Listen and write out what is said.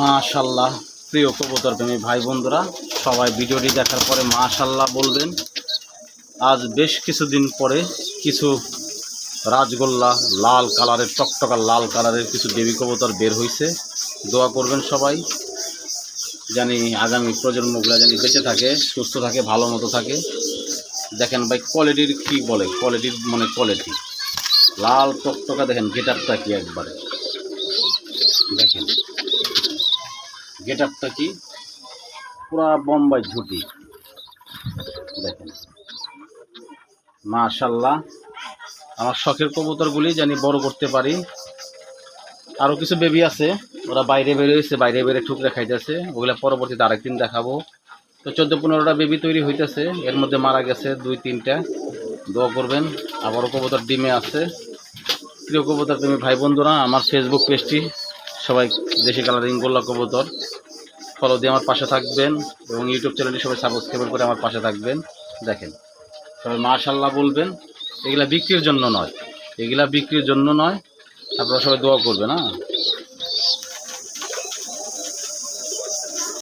মাশাল্লাহ প্রিয় কবুতর প্রেমী ভাই বন্ধুরা, সবাই ভিডিওটি দেখার পরে মাশাল্লাহ বলবেন। আজ বেশ কিছুদিন পরে কিছু রাজগোল্লা লাল কালারের টকটকা লাল কালারের কিছু দেবী কবুতর বের হয়েছে দোয়া করবেন সবাই, জানি আগামী প্রজন্মগুলো জানি বেঁচে থাকে, সুস্থ থাকে, ভালো মতো থাকে। দেখেন ভাই কোয়ালিটির কি বলে? কোয়ালিটির মানে কোয়ালিটি লাল টকটকা দেখেন গেট আপটা কি একবারে? দেখেন। গেট আপটা কি? পুরা বোম্বাই ঝুটি। দেখেন। মাশাল্লাহ আমার শখের কবুতরগুলি জানি বড় করতে পারি। আরও কিছু বেবি আছে, ওরা বাইরে বেরোয়েছে বাইরে বেরে ঠুকরে খাইতেছে। ওগুলা পরবর্তীতে আরেকদিন দেখাবো। তো চোদ্দ পনেরোটা বেবি তৈরি হইতেছে। এর মধ্যে মারা গেছে দুই তিনটা দোয়া করবেন। আবারও কবুতর ডিমে আছে। প্রিয় কবুতর তুমি ভাই বন্ধুরা আমার ফেসবুক পেজটি সবাই দেশি কালারিং গোল্লা কবুতর। ফলো দিয়ে আমার পাশে থাকবেন এবং ইউটিউব চ্যানেলটি সবাই সাবস্ক্রাইব করে আমার পাশে থাকবেন। দেখেন, সবাই মাশাল্লাহ বলবেন, এগুলা বিক্রির জন্য নয়। এগুলা বিক্রির জন্য নয়, আপনারা সবাই দোয়া করবেন হ্যাঁ?